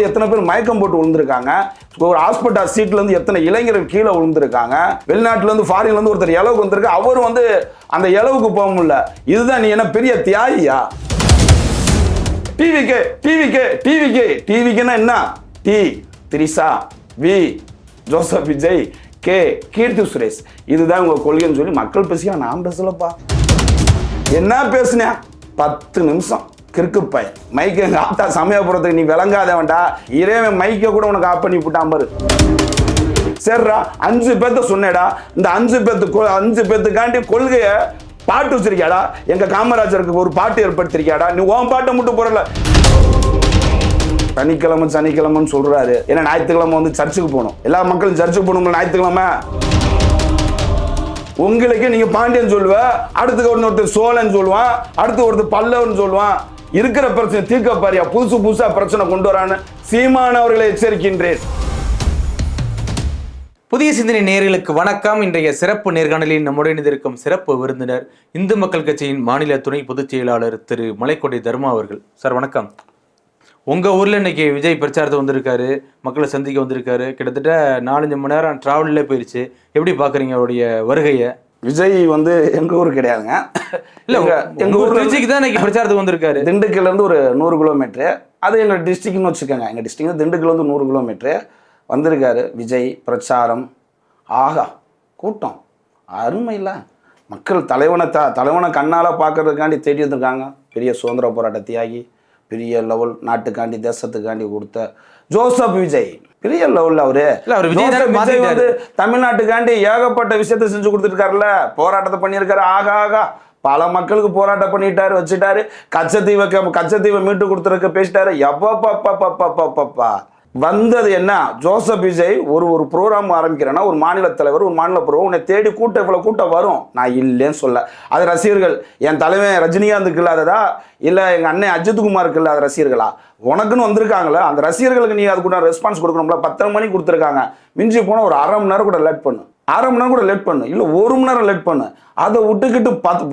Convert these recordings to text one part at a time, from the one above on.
எத்தனை பேர் மயக்கம் போட்டு விழுந்திருக்காங்க. ஒரு ஹாஸ்பிட்டல் சீட்ல இருந்து எத்தனை இளைஞர்கள் கீழே விழுந்திருக்காங்க. வெளிநாட்டுல இருந்து ஃபாரின்ல இருந்து ஒருத்தர் இளவுக்கு வந்திருக்கு. அவர் வந்து அந்த இளவுக்கு போக முடியல. இதுதான் நீ என்ன பெரிய தியாகியா? டிவிக்கு டிவிக்கு டிவிக்கு டிவிக்குன்னா என்ன? T Trisha V Joseph Vijay K Keerthy Suresh. இதுதான் உங்க கொள்கைன்னு சொல்லி மக்கள் பேசியா நான் பேசலப்பா. என்ன பேசுனேன்? பத்து நிமிஷம். கிறுக்கு பையன் மைக்கு எங்க ஆத்தா சமயபுரத்துக்கு நீ விளங்காதவன்டா. இறைவன் மைக்கை கூட உனக்கு ஆஃப் பண்ணி விட்டான் பாரு. சரிடா அஞ்சு பேர்த்த சொன்னேடா. இந்த அஞ்சு பேர்த்து அஞ்சு பேர்த்துக்காண்டி கொள்கையை பாட்டு வச்சிருக்கியாடா. எங்க காமராஜருக்கு ஒரு பாட்டு ஏற்படுத்திருக்கியாடா. நீ உன் பாட்டை மட்டும் போடல. சனிக்கிழமை சனிக்கிழமைன்னு சொல்றாரு. ஏன்னா ஞாயிற்றுக்கிழமை வந்து சர்ச்சுக்கு போகணும். எல்லா மக்களும் சர்ச்சுக்கு போகணுங்களா ஞாயிற்றுக்கிழமை? உங்களுக்கு நீங்க பாண்டியன் சொல்லுவ அடுத்து ஒருத்தர் சோழன் சொல்லுவான் அடுத்து ஒருத்தர் பல்லவன் சொல்லுவான். இருக்கிற பிரச்சனை தீர்க்க பாரியா? புதுசு புதுசா பிரச்சனை கொண்டு வரான்னு சீமான் அவர்களை எச்சரிக்கின்றேன். புதிய சிந்தனை நேர்களுக்கு வணக்கம். இன்றைய சிறப்பு நேர்காணலில் நம்முடன் இணைந்திருக்கும் சிறப்பு விருந்தினர் இந்து மக்கள் கட்சியின் மாநில துணை பொதுச் செயலாளர் திரு மலைக்கோட்டை தர்மா அவர்கள். சார் வணக்கம். உங்க ஊர்ல இன்னைக்கு விஜய் பிரச்சாரத்தை வந்திருக்காரு மக்களை சந்திக்க வந்திருக்காரு. கிட்டத்தட்ட நாலஞ்சு மணி நேரம் டிராவல்ல போயிருச்சு. எப்படி பாக்குறீங்க அவருடைய வருகையை? விஜய் வந்து எங்க ஊர் கிடையாதுங்க. இல்ல எங்க- எங்க உங்க ஊர்ல திருச்சிக்கு தான் இன்னைக்கு பிரச்சாரத்துக்கு வந்திருக்காரு. திண்டுக்கல்ல இருந்து ஒரு நூறு கிலோமீட்டரு. அது எங்க டிஸ்ட்ரிக்ட்னு வச்சுக்கோங்க. எங்க டிஸ்ட்ரிக்ட் திண்டுக்கல்ல இருந்து நூறு கிலோமீட்டரு. வந்திருக்காரு விஜய் பிரச்சாரம். ஆகா கூட்டம். அருமை இல்ல. மக்கள் தலைவனை த தலைவனை கண்ணால பார்க்கறதுக்காண்டி தேடி வந்திருக்காங்க. பெரிய சுதந்திர போராட்ட தியாகி. பெரிய லெவல் நாட்டுக்காண்டி தேசத்துக்காண்டி கொடுத்த ஜோசப் விஜய். பெரிய லெவல்ல அவரு. அவர் விஜய். வந்து தமிழ்நாட்டுக்காண்டி ஏகப்பட்ட விஷயத்தை செஞ்சு கொடுத்துருக்காருல்ல. போராட்டத்தை பண்ணியிருக்காரு. ஆகா ஆகா. பல மக்களுக்கு போராட்டம் பண்ணிட்டாரு வச்சுட்டாரு. கச்சத்தீவை கச்சத்தீவை மீட்டு கொடுத்துருக்க பேசிட்டாரு. எப்பப்பா வந்தது என்ன? ஜோசப் விஜய் ஒரு ஒரு ப்ரோக்ராம் ஆரம்பிக்கிறேன்னா ஒரு மாநில தலைவர் ஒரு மாநில ப்ரோக்ராம் உன்னை தேடி கூட்டம் இவ்வளோ கூட்டம் வரும். நான் இல்லைன்னு சொல்ல. அது ரசிகர்கள் என் தலைவன் ரஜினிகாந்துக்கு இல்லாததா? இல்லை எங்கள் அண்ணன் அஜித்குமாருக்கு இல்லாத ரசிகர்களா? உனக்குன்னு வந்திருக்காங்களே அந்த ரசிகர்களுக்கு நீ அதுக்கு ரெஸ்பான்ஸ் கொடுக்கணும்ல? பத்தரை மணிக்கு கொடுத்துருக்காங்க. மிஞ்சி போனால் ஒரு அரை மணி நேரம் கூட லேட் பண்ணு. அரை மணி நேரம் கூட லேட் பண்ணு. இல்லை ஒரு மணி நேரம் லேட் பண்ணு. அதை விட்டுக்கிட்டு பத்து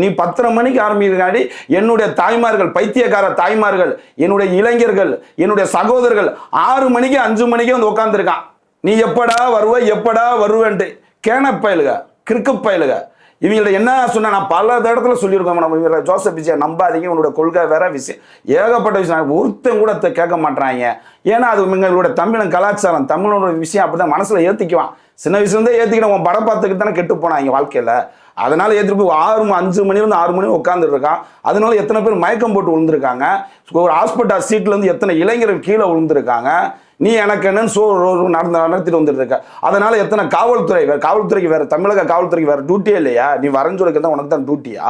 நீ பத்தரை மணிக்கு ஆரம்பிக்கிறாடி என்னுடைய தாய்மார்கள் பைத்தியக்கார தாய்மார்கள் என்னுடைய இளைஞர்கள் என்னுடைய சகோதரர்கள் ஆறு மணிக்கு அஞ்சு மணிக்கு வந்து உட்காந்துருக்கான் நீ எப்படா வருவ எப்படா வருவேன்ட்டு. கேன பயலுக கிறுக்கு பயலுக. இவங்கள்ட்ட என்ன சொன்னா நான் பல இடத்துல சொல்லியிருக்கோம் நம்ம இவரை ஜோசப் விஜய் நம்பாதீங்க. உன்னோட கொள்கை வேற விஷயம் ஏகப்பட்ட விஷயம். ஒருத்தன் கூட கேட்க மாட்றாங்க ஏன்னா அது இவங்களோட தமிழன் கலாச்சாரம் தமிழோட விஷயம் அப்படிதான் மனசுல ஏத்திக்குவான். சின்ன வயசுலேருந்தே ஏற்றிக்கிட்ட உன் படம் பார்த்துக்கிட்டு தானே கெட்டு எங்கள் வாழ்க்கையில். அதனால ஏற்றிட்டு போய் ஆறு அஞ்சு மணிலேருந்து ஆறு மணி உட்காந்துருக்கான் அதனால எத்தனை பேர் மயக்கம் போட்டு விழுந்திருக்காங்க. ஒரு ஹாஸ்பிட்டல் சீட்லேருந்து எத்தனை இளைஞர்கள் கீழே விழுந்திருக்காங்க. நீ எனக்கு என்னன்னு சோ நடந்து நடத்திட்டு வந்துட்டு இருக்க அதனால எத்தனை காவல்துறை வேறு காவல்துறைக்கு வேறு தமிழக காவல்துறைக்கு வேறு டியூட்டியே இல்லையா? நீ வரைஞ்சு தான் உனக்கு தான் டியூட்டியா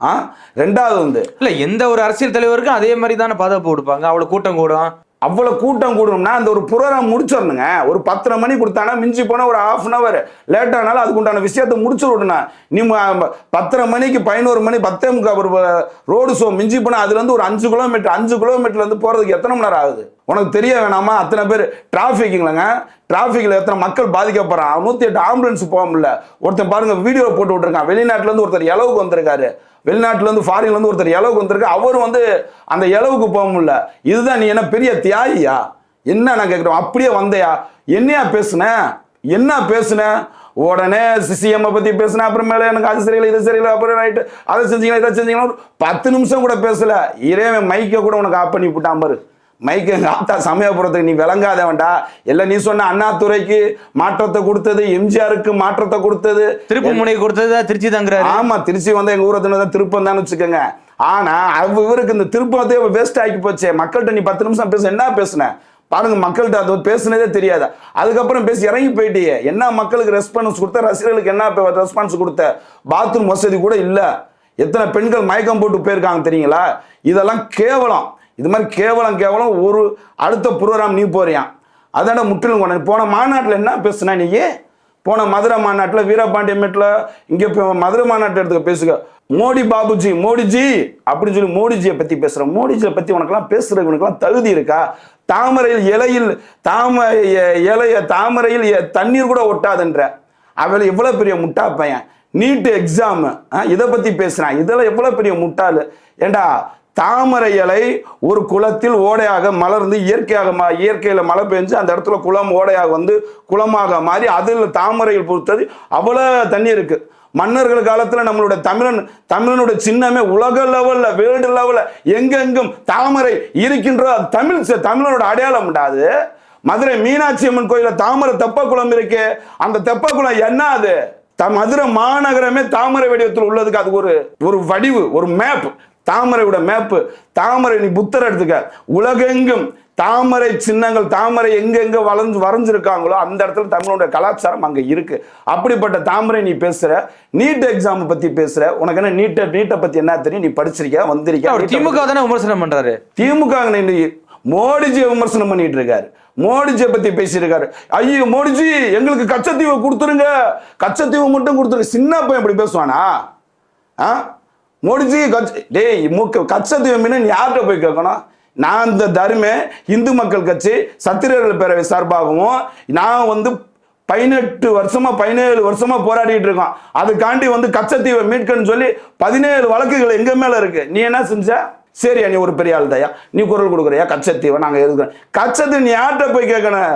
ஆ? ரெண்டாவது வந்து இல்லை எந்த ஒரு அரசியல் தலைவருக்கும் அதே மாதிரி தானே பாதுகாப்பு கொடுப்பாங்க. அவ்வளோ கூட்டம் கூடும். அவ்வளோ கூட்டம் கூடணும்னா அந்த ஒரு புரோகிராம் முடிச்சிடணுங்க. ஒரு பத்தரை மணி கொடுத்தானா மிஞ்சி போனால் ஒரு ஹாஃப் அன் அவர் லேட் ஆனாலும் அதுக்கு விஷயத்தை முடிச்சு விடணும். நீ பத்தரை மணிக்கு பதினோரு மணி பத்தே முக்கால் ஒரு ரோடு ஷோ மிஞ்சி போனால் அதுலேருந்து ஒரு அஞ்சு கிலோமீட்டர் அஞ்சு கிலோமீட்டர்லேருந்து போகிறதுக்கு எத்தனை மணி நேரம் ஆகுது? உனக்கு தெரிய வேணாமா? அத்தனை பேர் டிராஃபிக்குங்களங்க டிராஃபிக்கில் எத்தனை மக்கள் பாதிக்கப்படுறான் நூற்றி எட்டு ஆம்புலன்ஸ் போக முடியல. ஒருத்தன் பாருங்கள் வீடியோ போட்டு விட்டுருக்கான். வெளிநாட்டிலேருந்து ஒருத்தர் இளவுக்கு வந்திருக்காரு. வெளிநாட்டிலேருந்து ஃபாரின்லேருந்து ஒருத்தர் இளவுக்கு வந்திருக்கு. அவர் வந்து அந்த இளவுக்கு போக முடியல. இதுதான் நீ என்ன பெரிய தியாகியா? என்ன நான் கேட்குறோம் அப்படியே வந்தையா? என்னையா பேசுன? என்ன பேசுன? உடனே சிசிஎம்மை பற்றி பேசுன அப்புறமேல எனக்கு அது சரியில்லை இது சரியில்லை அப்புறம் ரைட்டு அதை செஞ்சீங்களா இதை செஞ்சீங்களா? ஒரு பத்து நிமிஷம் கூட பேசலை. இறைவன் மைக்கை கூட உனக்கு ஆஃப் பண்ணி விட்டான் பாரு. மைக்கு ஆத்தா சமயபுரத்துக்கு நீ விளங்காதவன்டா. எல்லாம் நீ சொன்ன அண்ணாதுரைக்கு மாற்றத்தை கொடுத்தது எம்ஜிஆருக்கு மாற்றத்தை கொடுத்தது. திருப்பு முனை கொடுத்தது திருச்சி தாங்கிறாரு? ஆமா திருச்சி வந்து எங்க ஊரை தான் திருப்பம் தான் வச்சுக்கோங்க. ஆனா அவ இவருக்கு இந்த திருப்பத்தை வேஸ்ட் ஆக்கி போச்சே. மக்கள்கிட்ட நீ பத்து நிமிஷம் பேச என்ன பேசுன? பாருங்க மக்கள்கிட்ட அது பேசுனதே தெரியாது. அதுக்கப்புறம் பேசி இறங்கி போயிட்டியே. என்ன மக்களுக்கு ரெஸ்பான்ஸ் கொடுத்த? ரசிகர்களுக்கு என்ன ரெஸ்பான்ஸ் கொடுத்த? பாத்ரூம் வசதி கூட இல்ல. எத்தனை பெண்கள் மயக்கம் போட்டு போயிருக்காங்க தெரியுங்களா? இதெல்லாம் கேவலம். இது மாதிரி கேவலம் கேவலம் ஒரு அடுத்த ப்ரோக்ராம் நீ போறியான் அதான முற்றிலும் கொண்டாடி போன மாநாட்டில் என்ன பேசுனா நீ? போன மதுரை மாநாட்டில் வீரபாண்டிய மேட்டில் இங்கே மதுரை மாநாட்டு எடுத்துக்க பேசுக. மோடி பாபுஜி மோடிஜி அப்படின்னு சொல்லி மோடிஜியை பற்றி பேசுகிறேன் மோடிஜியை பற்றி உனக்கெல்லாம் பேசுறவனுக்கெல்லாம் தகுதி இருக்கா? தாமரையில் இலையில் தாம இலைய தாமரையில் எ- தண்ணீர் கூட ஒட்டாதுன்ற. அவள் எவ்வளோ பெரிய முட்டா பையன்? நீட்டு எக்ஸாமு இதை பற்றி பேசுகிறான் இதெல்லாம் எவ்வளோ பெரிய முட்டாள்? ஏண்டா தாமரை இலை ஒரு குளத்தில் ஓடையாக மலர்ந்து இயற்கையாக மா இயற்கையில் மழை பெஞ்சு அந்த இடத்துல குளம் ஓடையாக வந்து குளமாக மாறி அதில் தாமரையில் பொறுத்தது அவ்வளோ தண்ணி இருக்கு. மன்னர்கள் காலத்தில் நம்மளுடைய தமிழன் தமிழனுடைய சின்னமே உலக லெவலில் வேர்ல்டு லெவலில் எங்கெங்கும் தாமரை இருக்கின்றோ தமிழ் தமிழனோட அடையாளம் உண்டாது மதுரை மீனாட்சி அம்மன் கோயிலில் தாமரை தெப்பக்குளம் இருக்கு. அந்த தெப்பக்குளம் என்ன அது? த மதுரை மாநகரமே தாமரை வடிவத்தில் உள்ளதுக்கு அது ஒரு ஒரு வடிவு ஒரு மேப் தாமரையோட மேப்பு தாமரை நீ புத்தர் எடுத்துக்க. உலகெங்கும் தாமரை சின்னங்கள் தாமரை எங்கெங்க வளைஞ்சு வரைஞ்சிருக்காங்களோ அந்த இடத்துல தமிழோட கலாச்சாரம் அங்க இருக்கு. அப்படிப்பட்ட தாமரை நீ பேசுற நீட் எக்ஸாம் பத்தி பேசுற உனக்கு என்ன நீட்டை நீட்டை பத்தி என்ன தெரியும்? நீ படிச்சிருக்கியா? வந்திருக்கியா? திமுக தானே விமர்சனம் பண்றாரு. திமுக மோடிஜியை விமர்சனம் பண்ணிட்டு இருக்காரு. மோடிஜியை பத்தி பேசியிருக்காரு. ஐயோ மோடிஜி எங்களுக்கு கச்சத்தீவை கொடுத்துருங்க. கச்சத்தீவை மட்டும் கொடுத்துருங்க சின்ன பையன் இப்படி பேசுவானா? ஆ? முடிஞ்சு கச்ச டேய் மூக்க கச்சத்தீவை மீன் நீ யார்கிட்ட போய் கேட்கணும்? நான் இந்த தருமே இந்து மக்கள் கட்சி சத்திரியர்கள் பேரவை சார்பாகவும் நான் வந்து பதினெட்டு வருஷமா பதினேழு வருஷமா போராடிட்டு இருக்கோம். அதுக்காண்டி வந்து கச்சத்தீவை மீட்கன்னு சொல்லி பதினேழு வழக்குகள் எங்க மேல இருக்கு? நீ என்ன செஞ்ச? சரியா நீ ஒரு பெரிய ஆள் தயா. நீ குரல் கொடுக்குறியா? கச்சத்தீவை நாங்க எதுக்குறோம் கச்சத்தை நீ யார்கிட்ட போய் கேட்கணும்?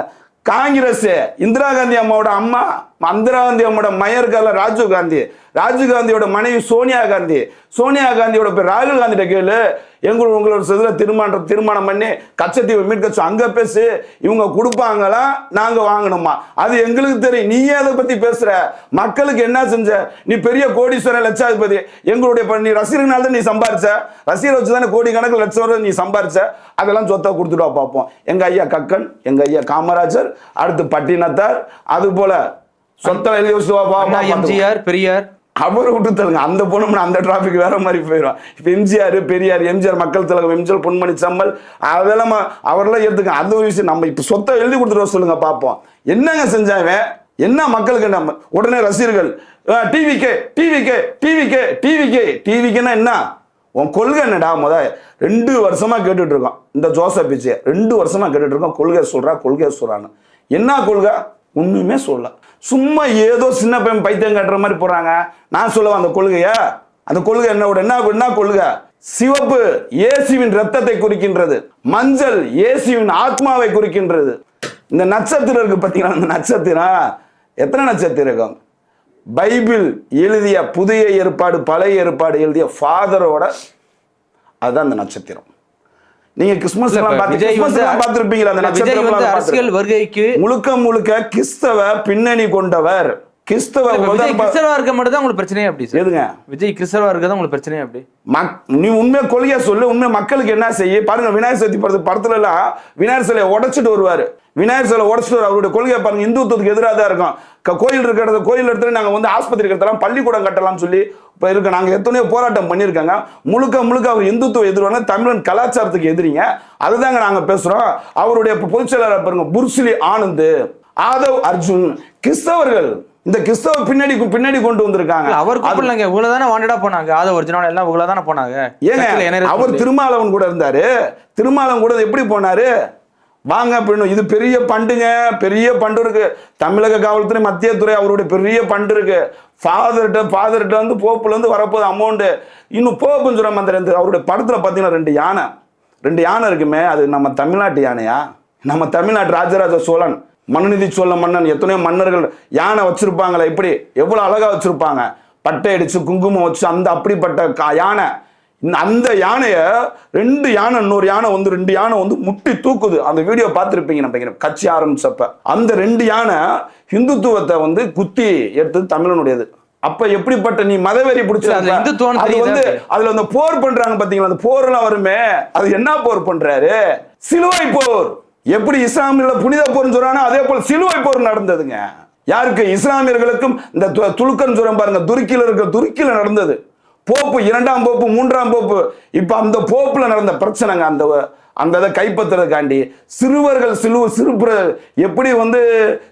காங்கிரஸ் இந்திரா காந்தி அம்மாவோட அம்மா. இந்திரா காந்தி அம்மாவோட மயர்கால ராஜீவ் காந்தி. ராஜீவ் காந்தியோட மனைவி சோனியா காந்தி. சோனியா காந்தியோட பேர் ராகுல் காந்திட்ட கேளு. எங்களோட உங்களோட செதுல திருமணம் திருமணம் பண்ணி கச்சத்தீவை மீட்கச்சு அங்கே பேசு. இவங்க கொடுப்பாங்களா? நாங்கள் வாங்கணுமா? அது எங்களுக்கு தெரியும். நீ அதை பற்றி பேசுகிற மக்களுக்கு என்ன செஞ்ச? நீ பெரிய கோடீஸ்வரன் லட்சாதிபதி. எங்களுடைய ப- நீ ரசிகர்னால தான் நீ சம்பாரிச்ச. ரசிகர் வச்சு தானே கோடி கணக்கில் லட்சம் நீ சம்பாரிச்ச. அதெல்லாம் சொத்தை கொடுத்துட்டு வா பார்ப்போம் எங்கள் ஐயா கக்கன் எங்கள் ஐயா காமராஜர் அடுத்து பட்டினத்தார். அது சொத்தை எழுதி. எம்ஜிஆர் பெரியார். அவரை விட்டு தருங்க அந்த பொண்ணும்னா அந்த டிராபிக் வேற மாதிரி போயிடும் இப்போ எம்ஜிஆர் பெரியார் எம்ஜிஆர் மக்கள் திலகம் எம்ஜிஆர் பொன்மணி சம்மல் அதெல்லாம் அவரெல்லாம் எடுத்துக்க அந்த ஒரு விஷயம் நம்ம இப்போ சொத்தை எழுதி கொடுத்துட்டு வர சொல்லுங்க பார்ப்போம் என்னங்க செஞ்சாவன் என்ன மக்களுக்கு நம்ம உடனே ரசிகர்கள் டிவிக்கே டிவிக்கே டிவிக்கே டிவிக்கே டிவிக்குன்னா என்ன? உன் கொள்கை என்னடா? முத ரெண்டு வருஷமா கேட்டுட்டு இருக்கோம் இந்த ஜோசப் பிச்சை ரெண்டு வருஷமா கேட்டுட்டு இருக்கோம் கொள்கை சொல்றா கொள்கை சொல்றான்னு. என்ன கொள்கை? ஒண்ணுமே சொல்லல சும்மா ஏதோ சின்ன பையன் பைத்தியம் கட்டுற மாதிரி போறாங்க. நான் சொல்லுவேன் அந்த கொள்கைய. அந்த கொள்கை என்ன என்ன என்ன கொள்கை? சிவப்பு இயேசுவின் ரத்தத்தை குறிக்கின்றது. மஞ்சள் இயேசுவின் ஆத்மாவை குறிக்கின்றது. இந்த நட்சத்திரம் இருக்கு பார்த்தீங்களா அந்த நட்சத்திரம். எத்தனை நட்சத்திரம் இருக்கும்? பைபிள் எழுதிய புதிய ஏற்பாடு பழைய ஏற்பாடு எழுதிய ஃபாதரோட அதுதான் அந்த நட்சத்திரம். நீங்க கிறிஸ்மஸ் பார்த்திருப்பீங்களா? அந்த அரசியல் வருகைக்கு முழுக்க முழுக்க கிறிஸ்தவ பின்னணி கொண்டவர். கிறிஸ்தவ கிறிஸ்தவா இருக்க மட்டும் தான் உங்களுக்கு பிரச்சனையே அப்படி எதுங்க? விஜய் கிறிஸ்தவா இருக்க தான் உங்களுக்கு பிரச்சனையே அப்படி. நீ உண்மையை கொள்கையா சொல்லு உண்மை மக்களுக்கு என்ன செய்ய? பாருங்க விநாயகர் சதுர்த்தி படத்து படத்துல எல்லாம் விநாயகர் சிலையை உடைச்சிட்டு வருவாரு. விநாயகர் சிலை உடைச்சிட்டு. அவருடைய கொள்கையை பாருங்க இந்துத்துவத்துக்கு எதிராக தான் இருக்கும். கோயில் இருக்கிறது கோயில் இடத்துல நாங்க வந்து ஆஸ்பத்திரி கட்டலாம் பள்ளிக்கூடம் கட்டலாம்னு சொல்லி இப்போ இருக்கு நாங்க எத்தனையோ போராட்டம் பண்ணியிருக்காங்க. முழுக்க முழுக்க அவர் இந்துத்துவ எதிரான தமிழன் கலாச்சாரத்துக்கு எதிரிங்க. அதுதாங்க நாங்க பேசுறோம். அவருடைய பொதுச் செயலாளர் பாருங்க புர்சிலி ஆனந்த் ஆதவ் அர்ஜுன் கிறிஸ்தவர்கள். இந்த கிறிஸ்தவ பின்னாடி பின்னாடி கொண்டு வந்திருக்காங்க. அவர் கூப்பிடலங்க. இவ்வளவு தானே வாண்டடா போனாங்க. ஆத ஒரிஜினல் எல்லாம் இவ்வளவு தானே போனாங்க. ஏங்க அவர் சொல்லி. திருமாவளவன் கூட இருந்தாரு. திருமாவளவன் கூட எப்படி போனாரு? வாங்க அப்படின்னு. இது பெரிய பண்டுங்க. பெரிய பண்டு இருக்கு. தமிழக காவல்துறை மத்திய துறை அவருடைய பெரிய பண்டு இருக்கு. ஃபாதர்கிட்ட ஃபாதர்கிட்ட வந்து போப்புல இருந்து வரப்போகுது அமௌண்ட் இன்னும் போப்புன்னு சொல்ற மாதிரி அவருடைய படத்துல பாத்தீங்கன்னா ரெண்டு யானை. ரெண்டு யானை இருக்குமே. அது நம்ம தமிழ்நாட்டு யானையா? நம்ம தமிழ்நாட்டு ராஜராஜ சோழன். மனுநீதி சோழ மன்னன் எத்தனையோ மன்னர்கள் யானை வச்சிருப்பாங்களே இப்படி எவ்வளவு அழகா வச்சிருப்பாங்க. பட்டை அடிச்சு குங்குமம் வச்சு அந்த அப்படிப்பட்ட கா- யானை. இந்த அந்த யானையை ரெண்டு யானை இன்னொரு யானை வந்து ரெண்டு யானை வந்து முட்டி தூக்குது. அந்த வீடியோ பார்த்துருப்பீங்க நினைக்கிறேன் கட்சி ஆரம்பிச்சப்ப. அந்த ரெண்டு யானை இந்துத்துவத்தை வந்து குத்தி எடுத்தது தமிழனுடையது. அப்ப எப்படிப்பட்ட நீ மதவெறி பிடிச்ச அது வந்து? அதுல அந்த போர் பண்றாங்க பாத்தீங்களா அந்த போர் எல்லாம் வருமே. அது என்ன போர் பண்றாரு? சிலுவை போர். எப்படி இஸ்லாமியர்கள புனித போர்னு சொல்றானோ அதே போல் சிலுவை போர் நடந்ததுங்க. யாருக்கு? இஸ்லாமியர்களுக்கும் இந்த து- துலுக்கன் சொல்றேன் பாருங்க துருக்கியில் இருக்கிற துருக்கியில் நடந்தது. போப்பு இரண்டாம் போப்பு மூன்றாம் போப்பு. இப்போ அந்த போப்பில் நடந்த பிரச்சனைங்க அந்த அந்த இதை கைப்பற்றுறதுக்காண்டி சிறுவர்கள் சிலு சிறு எப்படி வந்து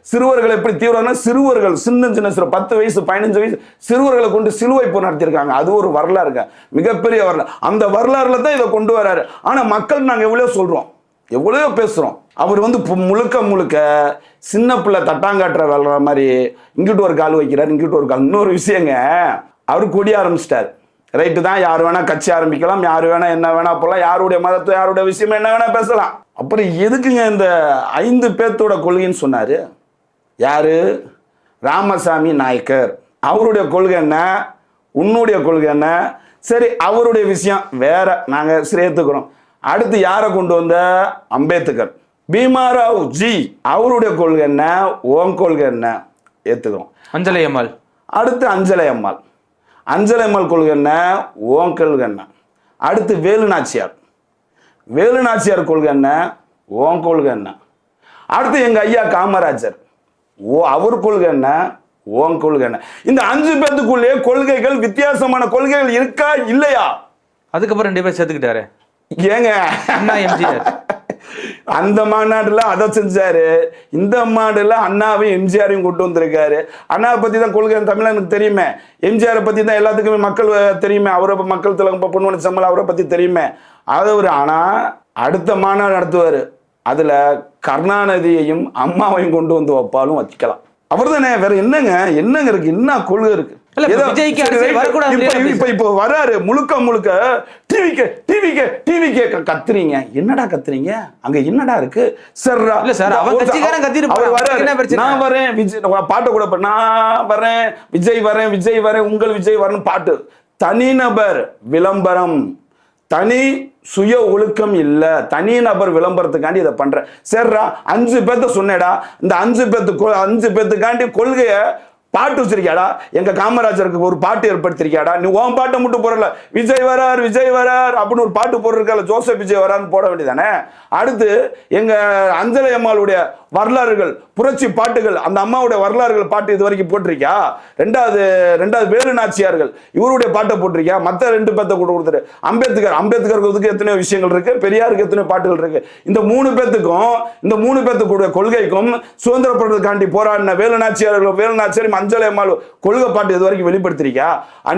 சிறுவர்கள் எப்படி தீவிரம்னா சிறுவர்கள் சின்ன சின்ன சிறு பத்து வயசு பதினஞ்சு வயசு சிறுவர்களை கொண்டு சிலுவை போர் நடத்தியிருக்காங்க. அது ஒரு வரலாறுங்க. மிகப்பெரிய வரலாறு. அந்த வரலாறுல தான் இதை கொண்டு வராரு. ஆனால் மக்கள் நாங்கள் எவ்வளோ சொல்கிறோம் எவ்வளோ பேசுகிறோம் அவர் வந்து பு- முழுக்க முழுக்க சின்ன பிள்ளை தட்டாங்காட்டுற வளர்ற மாதிரி இங்கிட்டு ஒரு கால் வைக்கிறார் இங்கிட்டு ஒரு கால். இன்னொரு விஷயங்க அவர் கொடி ஆரம்பிச்சிட்டார். ரைட்டு தான் யார் வேணால் கட்சி ஆரம்பிக்கலாம் யார் வேணால் என்ன வேணால் போகலாம் யாருடைய மதத்தை யாருடைய விஷயம் என்ன வேணால் பேசலாம். அப்புறம் எதுக்குங்க இந்த ஐந்து பேர்த்தோட கொள்கைன்னு சொன்னார்? யார்? ராமசாமி நாயக்கர். அவருடைய கொள்கை என்ன? உன்னுடைய கொள்கை என்ன? சரி அவருடைய விஷயம் வேற. நாங்கள் சேர்த்துக்கிறோம் அடுத்து யாரை கொண்டு வந்த? அம்பேத்கர். பீமாராவ் ஜி அவருடைய கொள்கை என்ன? ஓம் கொள்கை என்ன? ஏத்துக்கிறோம். அஞ்சலை அம்மாள். அடுத்து அஞ்சலை அம்மாள். அஞ்சலை அம்மாள் கொள்கை என்ன? ஓம் கொள்கை என்ன? அடுத்து வேலு நாச்சியார். வேலு நாச்சியார் கொள்கை என்ன? ஓம் கொள்கை என்ன? அடுத்து எங்க ஐயா காமராஜர். ஓ அவர் கொள்கை என்ன? ஓம் கொள்கை என்ன? இந்த அஞ்சு பேத்துக்குள்ளே கொள்கைகள் வித்தியாசமான கொள்கைகள் இருக்கா? இல்லையா? அதுக்கப்புறம் ரெண்டு பேர் சேர்த்துக்கிட்டாரு. ஏங்க? அண்ணா எம்ஜிஆர். அந்த மாநாடுல அதை செஞ்சாரு. இந்த மாநாடுல அண்ணாவையும் எம்ஜிஆரையும் கொண்டு வந்திருக்காரு. அண்ணாவை பத்தி தான் கொள்கை தமிழனுக்கு தெரியுமே. எம்ஜிஆரை பத்தி தான் எல்லாத்துக்குமே மக்கள் தெரியுமே. அவரை மக்கள் திலகம் பொன்வன செம்மல் அவரை பத்தி தெரியுமே. அது ஒரு ஆனா அடுத்த மாநாடு நடத்துவாரு. அதுல கருணாநிதியையும் அம்மாவையும் கொண்டு வந்து வைப்பாலும் வச்சுக்கலாம். அவர் தானே வேற என்னங்க? என்னங்க இருக்கு? என்ன கொள்கை இருக்கு? இப்ப வராரு முழுக்க முழுக்க டிவிக்கு டிவிக்கு டிவிக்கு கத்துறீங்க. என்னடா கத்துறீங்க? அங்க என்னடா இருக்கு? சர்ரா. இல்ல சார், அவன் கட்சிக்காரன் கத்திட்டு அவர்? நான் வரேன் விஜய் பாட்டு கூட நான் வரேன் விஜய் வரேன் விஜய் வரேன் உங்கள் விஜய் வரேன் பாட்டு. தனிநபர் விளம்பரம். தனி சுய ஒழுக்கம் இல்ல. தனி நபர் விளம்பரத்துக்காண்டி இதை பண்றேன் சரிடா அஞ்சு பேர்த்த சொன்னேடா. இந்த அஞ்சு பேர்த்து அஞ்சு பேர்த்துக்காண்டி கொள்கைய பாட்டு வச்சிருக்கியாடா? எங்க காமராஜருக்கு ஒரு பாட்டு ஏற்படுத்திருக்கியாடா? நீ உன் பாட்டை மட்டும் போடல. விஜய் வரார் விஜய் வரார் அப்படின்னு ஒரு பாட்டு போட்டிருக்கல ஜோசப் விஜய் வரான்னு போட வேண்டியதானே? அடுத்து எங்க அஞ்சலி அம்மாளுடைய வரலாறுகள் புரட்சி பாட்டுகள் அந்த அம்மாவுடைய வரலாறுகள் பாட்டு இது வரைக்கும் போட்டிருக்கியா? ரெண்டாவது ரெண்டாவது வேலு நாச்சியார்கள் இவருடைய பாட்டை போட்டிருக்கியா? மற்ற ரெண்டு பேர்த்த கூட கொடுத்துரு. அம்பேத்கர் அம்பேத்கருக்கு எத்தனையோ விஷயங்கள் இருக்கு பெரியாருக்கு எத்தனையோ பாட்டுகள் இருக்கு. இந்த மூணு பேத்துக்கும் இந்த மூணு பேத்துக்குடைய கொள்கைக்கும் சுதந்திரப்படுறதுக்காண்டி போராடின வேலு நாச்சியார்கள் வேலு நாச்சியார் மஞ்சள் அம்மாள் கொள்கை பாட்டு இது வரைக்கும் வெளிப்படுத்திருக்கியா?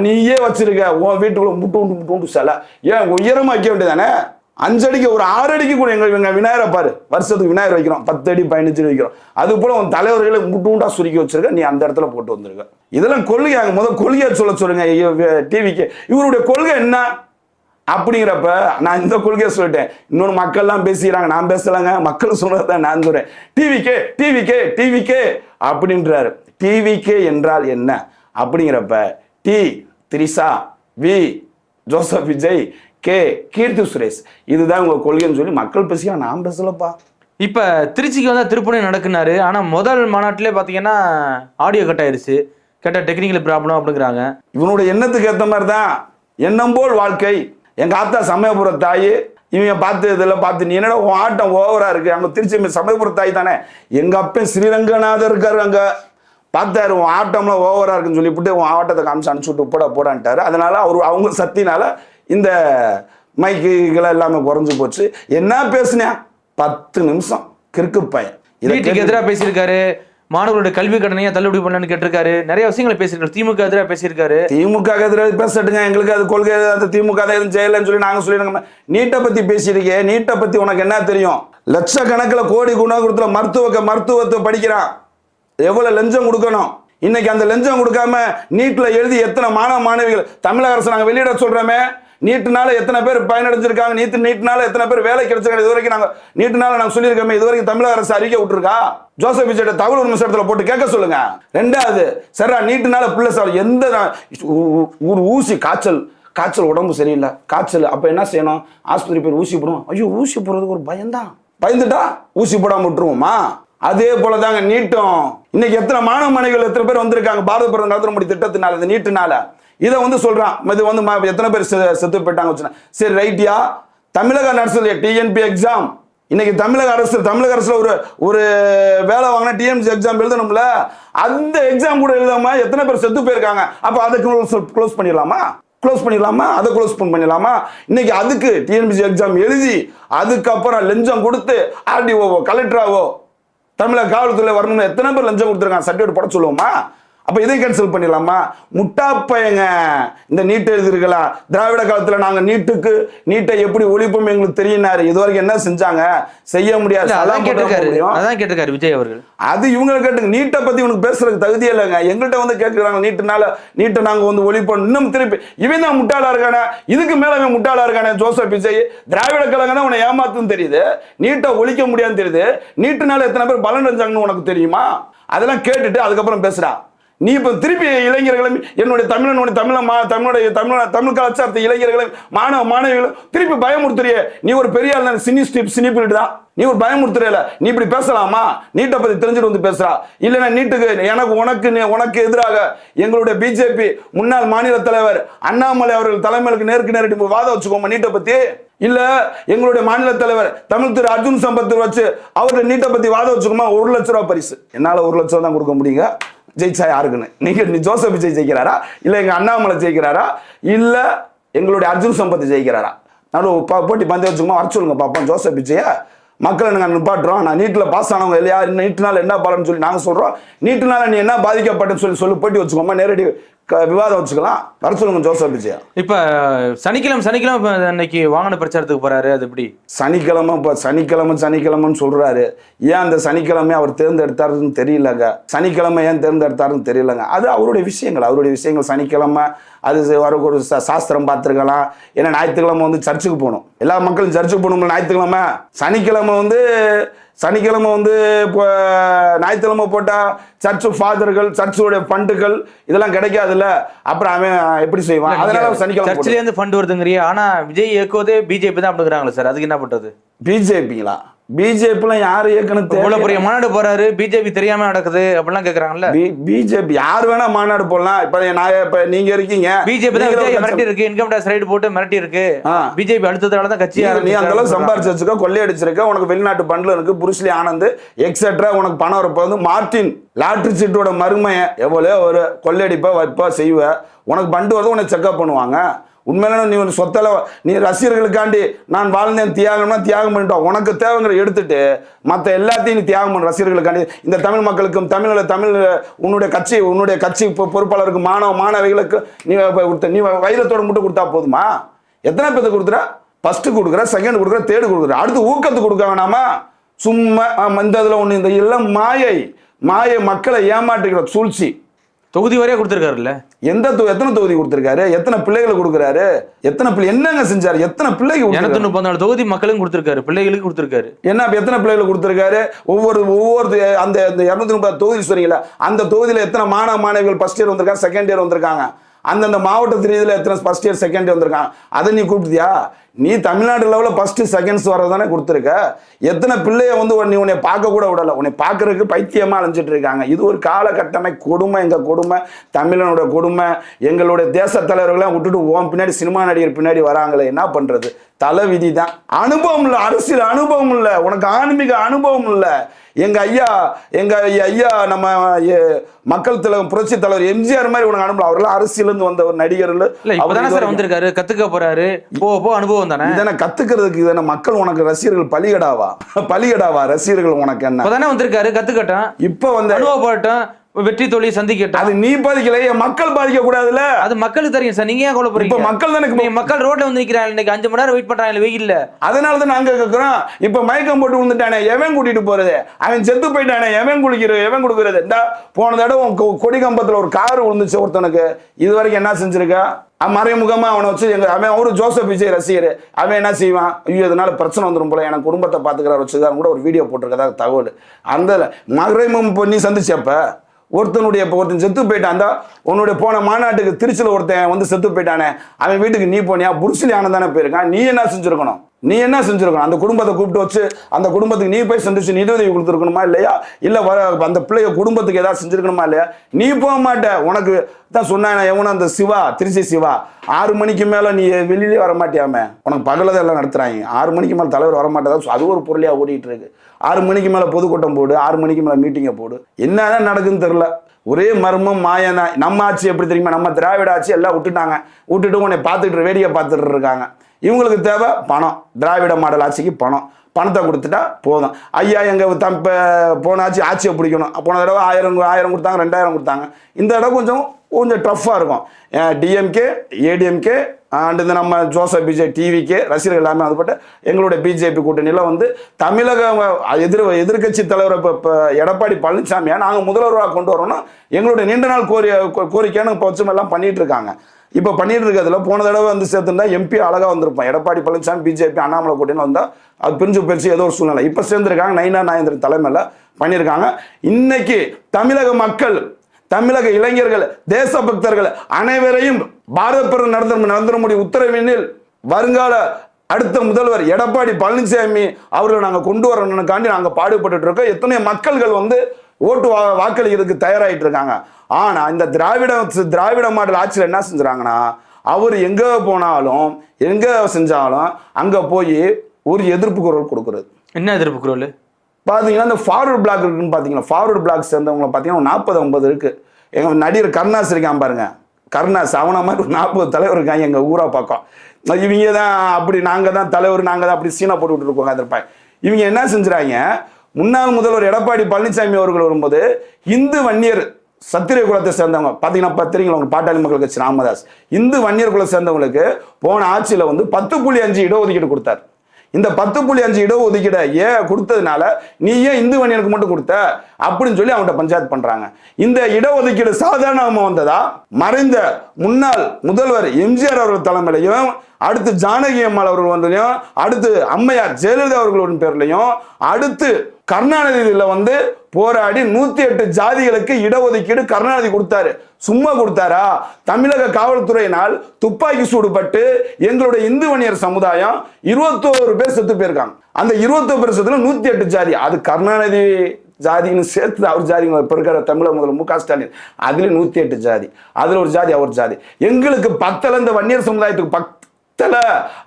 நீயே வச்சிருக்க. உன் வீட்டுக்குள்ள முட்டு உண்டு முட்டு உண்டு சில. ஏன் உயரமா வைக்க வேண்டியதானே? அஞ்சடிக்கு ஒரு ஆறு அடிக்கு கூட எங்க இவங்க விநாயகரை பாரு. வருஷத்துக்கு விநாயகர் வைக்கிறோம். பத்து அடி பதினஞ்சு அடி வைக்கிறோம். அது போல உன் தலைவர்களை முட்டு உண்டா சுருக்கி வச்சிருக்க. நீ அந்த இடத்துல போட்டு வந்திருக்க. இதெல்லாம் கொள்கையாங்க முதல் கொள்கையை சொல்ல சொல்லுங்க. டிவிக்கு இவருடைய கொள்கை என்ன? அப்படிங்கிறப்ப நான் இந்த கொள்கையை சொல்லிட்டேன். இன்னொன்று மக்கள்லாம் பேசிக்கிறாங்க. நான் பேசலைங்க. மக்கள் சொன்னதை நான் சொல்றேன். டிவிக்கே டிவிக்கே டிவிக்கே அப்படின்றாரு. டிவிக்கே என்றால் என்ன? அப்படிங்கிறப்ப T Trisha V Joseph Vijay K Keerthy Suresh. இதுதான் உங்க கொள்கைன்னு சொல்லி மக்கள் பேசிக்கலாம் நான் பேசலப்பா. இப்ப திருச்சிக்கு வந்தா திருப்பணி நடக்குனாரு. ஆனா முதல் மாநாட்டிலே பாத்தீங்கன்னா ஆடியோ கட் ஆயிருச்சு. கேட்ட டெக்னிக்கல் ப்ராப்ளம் அப்படிங்கிறாங்க. இவனுடைய எண்ணத்துக்கு ஏற்ற மாதிரி தான் எண்ணம் போல் வாழ்க்கை. எங்க ஆத்தா சமயபுர தாய் இவங்க பார்த்து இதெல்லாம் பார்த்து நீ என்னடா உன் ஆட்டம் ஓவரா இருக்கு? அங்க திருச்சி சமயபுர தாய் தானே? எங்க அப்பன் ஸ்ரீரங்கநாதர் இருக்காரு அங்க. பார்த்தாரு உன் ஆட்டம்லாம் ஓவரா இருக்குன்னு சொல்லிவிட்டு உன் ஆட்டத்தை காமிச்சு அனுப்பிச்சு விட்டு போட போடான்ட்டாரு. அதனால அவர் அவங்க சக்தினால இந்த மைக்குகளை எல்லாமே குறைஞ்சு போச்சு. என்ன பேசுனேன்? பத்து நிமிஷம் கிறுக்கு பையன். இதை வீட்டுக்கு கேட்டு- எதிராக பேசியிருக்காரு. மாணவர்களுடைய கல்வி கடனையை தள்ளுபடி பண்ணலன்னு கேட்டிருக்காரு. நிறைய விஷயங்களை பேசியிருக்காரு. திமுக எதிராக பேசியிருக்காரு. திமுக எதிராக பேசட்டுங்க எங்களுக்கு அது கொள்கை அது திமுக தான் எதுவும் செய்யலைன்னு சொல்லி நாங்க சொல்லிடுங்க நீட்டை பத்தி பேசியிருக்கே. நீட்டை பத்தி உனக்கு என்ன தெரியும்? லட்சக்கணக்கில் கோடி குணகுணத்துல மருத்துவ மருத்துவத்தை படிக்கிறான். எவ்வளவு லஞ்சம் கொடுக்கணும்? இன்னைக்கு அந்த லஞ்சம் கொடுக்காம நீட்ல எழுதி எத்தனை மாணவ மாணவிகள் தமிழக அரசு நாங்க வெளியிட சொல்றோமே நீட்டுனால எத்தனை பேர் பயனடைஞ்சிருக்காங்க நீட்டு நீட்டுனால எத்தனை பேர் வேலை கிடைச்சிருக்காங்க இது வரைக்கும் நாங்கள் நீட்டுனால நாங்கள் சொல்லியிருக்கோமே இது வரைக்கும் தமிழக அரசு அறிக்கை விட்டுருக்கா? ஜோசப் விஜய் தகவல் உரிமை சட்டத்தில் போட்டு கேட்க சொல்லுங்க. ரெண்டாவது சரா நீட்டுனால பிள்ளை சார் எந்த ஒரு ஊசி காய்ச்சல் காய்ச்சல் உடம்பு சரியில்லை காய்ச்சல் அப்போ என்ன செய்யணும்? ஆஸ்பத்திரி போய் ஊசி போடுவோம் ஐயோ ஊசி போடுறதுக்கு ஒரு பயம்தான். பயந்துட்டா ஊசி போடாம விட்டுருவோமா? அதே போல தாங்க நீட்டும். இன்னைக்கு எத்தனை மாணவ மாணவிகள் எத்தனை பேர் வந்திருக்காங்க? பாரத பிரதமர் நரேந்திர மோடி திட்டத்தினால இந்த நீட்டுனால. இதை வந்து சொல்றான். இது வந்து எத்தனை பேர் செ- செத்து போயிட்டாங்க வச்சுனா சரி ரைட்டியா தமிழக அரசு டிஎன்பி எக்ஸாம் இன்னைக்கு தமிழக அரசு தமிழக அரசுல ஒரு ஒரு வேலை வாங்கினா டிஎம்சி எக்ஸாம் எழுதணும்ல? அந்த எக்ஸாம் கூட எழுதாம எத்தனை பேர் செத்து போயிருக்காங்க? அப்ப அதை க்ளோஸ் பண்ணிடலாமா? க்ளோஸ் பண்ணிடலாமா? அதை க்ளோஸ் பண்ணிடலாமா? இன்னைக்கு அதுக்கு டிஎன்பிசி எக்ஸாம் எழுதி அதுக்கப்புறம் லஞ்சம் கொடுத்து ஆர்டிஓவோ கலெக்டராவோ தமிழக காவல்துறை வரணும்னு எத்தனை பேர் லஞ்சம் கொடுத்துருக்காங்க? சர்டிஃபிகேட் போட சொல்லுவோமா? அப்ப இதை கேன்சல் பண்ணிடலாமா? முட்டாப்பையங்க. இந்த நீட் எழுதிருக்கலாம் திராவிட காலத்துல நாங்க நீட்டுக்கு நீட்டை எப்படி ஒழிப்போம் எங்களுக்கு தெரியினாரு இது வரைக்கும் என்ன செஞ்சாங்க? செய்ய முடியாது. அதான் கேட்டிருக்காரு. அதான் கேட்டிருக்காரு விஜய் அவர்கள். அது இவங்க கேட்டுங்க. நீட்டை பத்தி உனக்கு பேசுறதுக்கு தகுதியே இல்லைங்க. எங்கள்கிட்ட வந்து கேட்குறாங்க நீட்டுனால நீட்டை நாங்க வந்து ஒழிப்போம். இன்னும் திருப்பி இவன் தான் முட்டாளா இருக்கானே. இதுக்கு மேல இவன் முட்டாளா இருக்கானே ஜோசப் விஜய். திராவிட கழகம் உன்னை ஏமாத்துன்னு தெரியுது. நீட்டை ஒழிக்க முடியாதுன்னு தெரியுது. நீட்டுனால எத்தனை பேர் பலன் அடைஞ்சாங்கன்னு உனக்கு தெரியுமா? அதெல்லாம் கேட்டுட்டு அதுக்கப்புறம் பேசுறா நீ இப்போ திருப்பி இளைஞர்களும் என்னுடைய தமிழனுடைய தமிழ மா தமிழுடைய தமிழ தமிழ் கலாச்சாரத்தை இளைஞர்களும் மாணவ மாணவிகளும் திருப்பி பயமுறுத்துறிய. நீ ஒரு பெரிய ஆள் சினி ஸ்டிப் சினிப்பிட்டு தான். நீ ஒரு பயமுறுத்துறல. நீ இப்படி பேசலாமா? நீட்டை பத்தி தெரிஞ்சுட்டு வந்து பேசுறா. இல்லைன்னா நீட்டுக்கு எனக்கு உனக்கு நீ- உனக்கு எதிராக எங்களுடைய பிஜேபி முன்னாள் மாநில தலைவர் அண்ணாமலை அவர்கள் தலைமையிலுக்கு நேருக்கு நேரடி வாதம் வச்சுக்கோமா நீட்டை பத்தி? இல்ல எங்களுடைய மாநில தலைவர் தமிழ் திரு அர்ஜுன் சம்பத் வச்சு அவருடைய நீட்டை பத்தி வாதம் வச்சுக்கோமா? ஒரு லட்ச ரூபா பரிசு. என்னால ஒரு லட்சம் தான் கொடுக்க முடியுங்க. ஜெயிச்சா யாருக்குன்னு? நீங்க நீ ஜோசப் விஜய் ஜெயிக்கிறாரா? இல்ல எங்க அண்ணாமலை ஜெயிக்கிறாரா? இல்ல எங்களுடைய அர்ஜுன் சம்பத் ஜெயிக்கிறாரா? நானும் போட்டி பந்தயம் வச்சுக்கோமா வர சொல்லுங்க பாப்போம். ஜோசப் விஜயா மக்களை நாங்கள் நிப்பாட்டுறோம். நான் நீட்டில் பாஸ் ஆனவங்க இல்லையா? நீட்டுனால என்ன பலன்னு சொல்லி நாங்கள் சொல்கிறோம் நீட்டுனால நீ என்ன பாதிக்கப்பட்டன்னு சொல்லி சொல்லி போட்டி வச்சுக்கோமா நேரடி விவாதம் வச்சுக்கலாம். வர சொல்லுங்க ஜோசப் விஜயா. இப்ப சனிக்கிழமை சனிக்கிழமை இப்ப அன்னைக்கு வாகன பிரச்சாரத்துக்கு போறாரு அது எப்படி? சனிக்கிழமை இப்போ சனிக்கிழமை சனிக்கிழமைன்னு சொல்றாரு. ஏன் அந்த சனிக்கிழமை அவர் தேர்ந்தெடுத்தாருன்னு தெரியலங்க? சனிக்கிழமை ஏன் தேர்ந்தெடுத்தாருன்னு தெரியலங்க? அது அவருடைய விஷயங்கள் அவருடைய விஷயங்கள் சனிக்கிழமை அது ஒரு சா- சாஸ்திரம் பார்த்துருக்கலாம். ஏன்னா ஞாயிற்றுக்கிழமை வந்து சர்ச்சுக்கு போகணும். எல்லா மக்களும் சர்ச்சுக்கு போகணும்ல ஞாயிற்றுக்கிழமை? சனிக்கிழமை வந்து சனிக்கிழமை வந்து இப்போ ஞாயிற்றுக்கிழமை போட்டால் சர்ச்சு ஃபாதர்கள் சர்ச்சுடைய ஃபண்டுகள் இதெல்லாம் கிடைக்காதுல்ல. அப்புறம் அவன் எப்படி செய்வான்? அதனால சனிக்கிழமை போட்டான். சர்ச்சில இருந்து ஃபண்ட் வருதுங்கிறியா. ஆனா விஜய் இயக்குவதே பிஜேபி தான் அப்படிங்கிறாங்களே சார். அதுக்கு என்ன பண்றது பிஜேபிங்களா பிஜேபிலாம் யார் இயக்கணும் இவ்வளவு பெரிய மாநாடு போறாரு பிஜேபி தெரியாம நடக்குது அப்படிலாம் கேக்குறாங்கல்ல? பிஜேபி யார் வேணா மாநாடு போடலாம். இப்ப நான் இப்ப நீங்க இருக்கீங்க. பிஜேபி தான் மிரட்டி இருக்கு. இன்கம் டேக்ஸ் ரைடு போட்டு மிரட்டி இருக்கு. பிஜேபி அடுத்ததால தான் கட்சி நீ- அந்த அளவுக்கு சம்பாரிச்சு வச்சுக்க கொள்ளையடிச்சிருக்க உனக்கு வெளிநாட்டு பண்டில் இருக்கு. புருஸ்லி ஆனந்த் எக்ஸெட்ரா உனக்கு பணம் இருப்ப வந்து மார்டின் லாட்ரி சீட்டோட மருமைய எவ்வளோ ஒரு கொள்ளையடிப்ப வைப்ப செய்வ. உனக்கு பண்டு வருது உனக்கு செக்அப் பண்ணுவாங்க. உண்மையில நீ ஒரு சொத்தல நீ ரசிகர்களுக்காண்டி நான் வாழ்ந்தேன் தியாகம்னா தியாகம் பண்ணிட்டோம். உனக்கு தேவைங்கிற எடுத்துட்டு மற்ற எல்லாத்தையும் நீ தியாகம் பண்ண ரசிகர்களுக்காண்டி. இந்த தமிழ் மக்களுக்கும் தமிழில் தமிழ் உன்னுடைய கட்சி உன்னுடைய கட்சி பொ- பொறுப்பாளருக்கு மாணவ மாணவிகளுக்கு நீ கொடுத்த- நீ வைரத்தோடு மட்டும் கொடுத்தா போதுமா? எத்தனை பேர்த்து கொடுக்குற? ஃபஸ்ட்டு கொடுக்குற செகண்ட் கொடுக்குற தேர்டு கொடுக்குற. அடுத்து ஊக்கத்து கொடுக்க வேணாமா? சும்மா இந்த இதில் ஒன்று இந்த எல்லாம் மாயை மாயை மக்களை ஏமாற்றுகிற சூழ்ச்சி. தொகுதி வரையா கொடுத்துருக்காருல்ல? எந்த எத்தனை தொகுதி கொடுத்துருக்காரு? எத்தனை பிள்ளைகளை கொடுக்குறாரு? எத்தனை பிள்ளை என்னங்க செஞ்சாரு? எத்தனை பிள்ளைக்கு கொடுத்துருக்காரு? முப்பத்தி நாலு தொகுதி மக்களும் கொடுத்துருக்காரு பிள்ளைகளுக்கு கொடுத்துருக்காரு. என்ன இப்ப எத்தனை பிள்ளைகளை கொடுத்துருக்காரு? ஒவ்வொரு ஒவ்வொரு அந்த இரநூத்தி முப்பது தொகுதி சொன்னீங்களா அந்த தொகுதியில் எத்தனை மாணவ மாணவிகள் ஃபர்ஸ்ட் இயர் வந்திருக்காங்க செகண்ட் இயர் வந்திருக்காங்க? அந்தந்த மாவட்டத்து ரீதியில் எத்தனை ஃபர்ஸ்ட் இயர் செகண்ட் இயர் வந்திருக்காங்க? அதை நீ கூப்பிட்டியா நீ தமிழ்நாடு லெவலில் ஃபர்ஸ்ட் செகண்ட்ஸ் வரதானே கொடுத்துருக்க. எத்தனை பிள்ளைய வந்து நீ உன்னை பார்க்க கூட விடலை. உன்னை பார்க்கறதுக்கு பைத்தியமாக அலைஞ்சிட்டு இருக்காங்க. இது ஒரு காலகட்டமை கொடுமை எங்கள் கொடுமை தமிழனோட கொடுமை எங்களுடைய தேச தலைவர்கள்லாம் விட்டுட்டு ஓம் பின்னாடி சினிமா நடிகர் பின்னாடி வராங்களே என்ன பண்ணுறது தலை விதி தான் அனுபவம் இல்லை அரசியல் அனுபவம் இல்லை. உனக்கு ஆன்மீக அனுபவம் இல்லை. எங்க ஐயா எங்க ஐயா- நம்ம மக்கள் தலைவர் புரட்சி தலைவர் எம்ஜிஆர் மாதிரி உனக்கு அனுபவம் அவரெல்லாம் அரசியல இருந்து வந்த ஒரு நடிகர்கள் இல்ல இப்பதானே சார் வந்திருக்காரு கத்துக்க போறாரு. போ போ அனுபவம் தானே? இதனை கத்துக்கிறதுக்கு இதனை மக்கள் உனக்கு ரசிகர்கள் பலிகடாவா? பலிகடாவா ரசிகர்கள் உனக்கு என்ன? இப்பதானே வந்திருக்காரு கத்துக்கட்டும். இப்ப வந்து அனுபவப்படட்டும். வெற்றி தோல்வி சந்திக்கட்டும். அது நீ பாதிக்கல மக்கள் பாதிக்க கூடாதுல்ல? அது மக்களுக்கு தெரியும் சார். நீங்க ஏன் கொலை இப்ப போறீங்க மக்கள் தானே நீங்க மக்கள் ரோட்ல வந்து நிக்கிறாங்க. இன்னைக்கு அஞ்சு மணி நேரம் வெயிட் பண்றாங்க வெயில்ல அதனால தான் நாங்க கேட்கிறோம் இப்ப மயக்கம் போட்டு விழுந்துட்டானே எவன் கூட்டிட்டு போறது? அவன் செத்து போயிட்டானே எவன் குளிக்கிறது எவன் கொடுக்கறது? இந்த போன தடவை கொடி கம்பத்துல ஒரு கார் விழுந்துச்சு ஒருத்தனுக்கு. இது வரைக்கும் என்ன செஞ்சிருக்கா? மறைமுகமா அவனை வச்சு எங்க அவன் அவரு ஜோசப் விஜய் ரசிகர். அவன் என்ன செய்வான்? ஐயோ இதனால பிரச்சனை வந்துடும் போல. எனக்கு குடும்பத்தை பாத்துக்கிறார் வச்சுதான் கூட ஒரு வீடியோ போட்டிருக்கதா தகவல். அந்த மறைமுகம் நீ சந்திச்சப்ப ஒருத்தனுடைய இப்போ ஒருத்தன் செத்து போயிட்டான் அந்த உன்னுடைய போன மாநாட்டுக்கு திருச்சியில் ஒருத்தன் வந்து செத்து போயிட்டானே அவன் வீட்டுக்கு நீ போனியா? புருஷிலி ஆனந்தானே போயிருக்கான். நீ என்ன செஞ்சுருக்கணும்? நீ என்ன செஞ்சிருக்கணும்? அந்த குடும்பத்தை கூப்பிட்டு வச்சு அந்த குடும்பத்துக்கு நீ போய் சந்திச்சு நிதியுதவி கொடுத்துருக்கணுமா இல்லையா? இல்ல வர அந்த பிள்ளைய குடும்பத்துக்கு ஏதாவது செஞ்சிருக்கணுமா இல்லையா? நீ போக மாட்ட. உனக்கு தான் சொன்னான் எவனும் அந்த சிவா திருச்சி சிவா. ஆறு மணிக்கு மேல நீ வெளியிலே வர மாட்டியாமே. உனக்கு பகலதை எல்லாம் நடத்துறாங்க. ஆறு மணிக்கு மேல தலைவர் வர மாட்டேதான் அது ஒரு பொருளையா ஓடிட்டு இருக்கு. ஆறு மணிக்கு மேல பொதுக்கூட்டம் போடு. ஆறு மணிக்கு மேல மீட்டிங்கை போடு. என்னதான் நடக்குன்னு தெரியல. ஒரே மர்மம் மாயனா. நம்ம ஆட்சி எப்படி தெரியுமா? நம்ம திராவிட ஆட்சி எல்லாம் விட்டுட்டாங்க. விட்டுட்டு உன்னை பார்த்துட்டு வேடிக்கை பார்த்துட்டு இருக்காங்க. இவங்களுக்கு தேவை பணம். திராவிட மாடல் ஆட்சிக்கு பணம். பணத்தை கொடுத்துட்டா போதும். ஐயா எங்கள் தம் இப்போ போன ஆட்சி ஆட்சியை பிடிக்கணும். போன தடவை ஆயிரம் ஆயிரம் கொடுத்தாங்க ரெண்டாயிரம் கொடுத்தாங்க. இந்த தடவை கொஞ்சம் கொஞ்சம் டஃப்பாக இருக்கும். டிஎம்கே ஏடிஎம்கே அண்ட் இந்த நம்ம ஜோசப் பிஜே டிவிக்கே ரசிகர்கள் எல்லாமே அதுபட்ட எங்களுடைய பிஜேபி கூட்டணியில் வந்து தமிழக எதிர் எதிர்க்கட்சி தலைவர் இப்போ இப்போ எடப்பாடி பழனிசாமியை நாங்கள் முதல்வராக கொண்டு வரோம்னா எங்களுடைய நீண்ட நாள் கோரி கோ- கோரிக்கைன்னு இப்போ எல்லாம் இருக்காங்க. இப்போ பண்ணிட்டு இருக்கிறதுல போன தடவை வந்து சேர்த்துருந்தா எம்பி அழகாக வந்திருப்போம் எடப்பாடி பழனிசாமி பிஜேபி அண்ணாமலை கூட்டணியில் வந்தால் அது பிரிஞ்சு பிரிச்சு ஏதோ ஒரு சூழ்நிலை. இப்போ சேர்ந்துருக்காங்க நைனா நாயந்திரன் தலைமையில் பண்ணியிருக்காங்க. இன்னைக்கு தமிழக மக்கள் தமிழக இளைஞர்கள் தேசபக்தர்கள் அனைவரையும் பாரத பிரதமர் நரேந்திர நரேந்திர மோடி உத்தரவினில் வருங்கால அடுத்த முதல்வர் எடப்பாடி பழனிசாமி அவர்களை நாங்கள் கொண்டு வரணுன்னுக்காண்டி நாங்கள் பாடுபட்டு இருக்கோம். எத்தனை மக்கள்கள் வந்து ஓட்டு வா- வாக்களிக்கிறதுக்கு தயாராகிட்டு இருக்காங்க ஆனா இந்த திராவிட திராவிட மாடல் ஆட்சியில் என்ன செஞ்சுறாங்கன்னா அவர் எங்க போனாலும் எங்க செஞ்சாலும் அங்க போய் ஒரு எதிர்ப்பு குரல் கொடுக்கறது. என்ன எதிர்ப்பு குரல்? பார்த்தீங்கன்னா இந்த ஃபார்வர்ட் பிளாக் இருக்குன்னு பார்த்தீங்கன்னா ஃபார்வர்ட் பிளாக் சேர்ந்தவங்களை பார்த்தீங்கன்னா நாற்பது ஐம்பது இருக்கு. எங்க நடிகர் கருணாஸ் இருக்கான் பாருங்க. கருணாஸ் அவனை மாதிரி ஒரு நாற்பது தலைவர் இருக்காங்க எங்க ஊரா பக்கம். இவங்க தான் அப்படி நாங்க தான் தலைவர் நாங்க தான் அப்படி சீனா போட்டு இருக்கோம் அதிர்ப்பாய் இவங்க என்ன செஞ்சுறாங்க முன்னாள் முதல்வர் எடப்பாடி பழனிசாமி அவர்கள் வரும்போது இந்து வன்னியர் சத்திரிய குலத்தை சேர்ந்தவங்க. பார்த்தீங்கன்னா இப்ப அவங்க பாட்டாளி மக்கள் கட்சி ராமதாஸ். இந்து வன்னியர் குலத்தை சேர்ந்தவங்களுக்கு போன ஆட்சியில் வந்து பத்து புள்ளி அஞ்சு இடஒதுக்கீடு கொடுத்தார். இந்த பத்து புள்ளி அஞ்சு இடஒதுக்கீடை ஏன் கொடுத்ததுனால நீ ஏன் இந்து வன்னியனுக்கு மட்டும் கொடுத்த? அப்படின்னு சொல்லி அவன்கிட்ட பஞ்சாயத்து பண்றாங்க. இந்த இடஒதுக்கீடு சாதாரணமாக வந்ததா? மறைந்த முன்னாள் முதல்வர் எம்ஜிஆர் அவர்கள் தலைமையிலையும் அடுத்து ஜானகி அம்மாள் அவர்கள் வந்ததையும் அடுத்து அம்மையார் ஜெயலலிதா அவர்களின் பேர்லையும் அடுத்து கருணாநிதியில வந்து போராடி நூத்தி எட்டு ஜாதிகளுக்கு இடஒதுக்கீடு கருணாநிதி கொடுத்தாரு. சும்மா கொடுத்தாரா? தமிழக காவல்துறையினால் துப்பாக்கி சூடுபட்டு எங்களுடைய இந்து வணிகர் சமுதாயம் இருபத்தோரு பேர் செத்து போயிருக்காங்க. அந்த இருபத்தோரு பேர் செத்துல நூத்தி எட்டு ஜாதி. அது கருணாநிதி ஜாதின்னு சேர்த்து அவர் ஜாதி பிறக்கிற இருக்கிற தமிழக முதல்வர் மு க ஸ்டாலின். அதுல நூத்தி எட்டு ஜாதி. அதுல ஒரு ஜாதி அவர் ஜாதி. எங்களுக்கு பத்தல இந்த வன்னியர் சமுதாயத்துக்கு பத்தல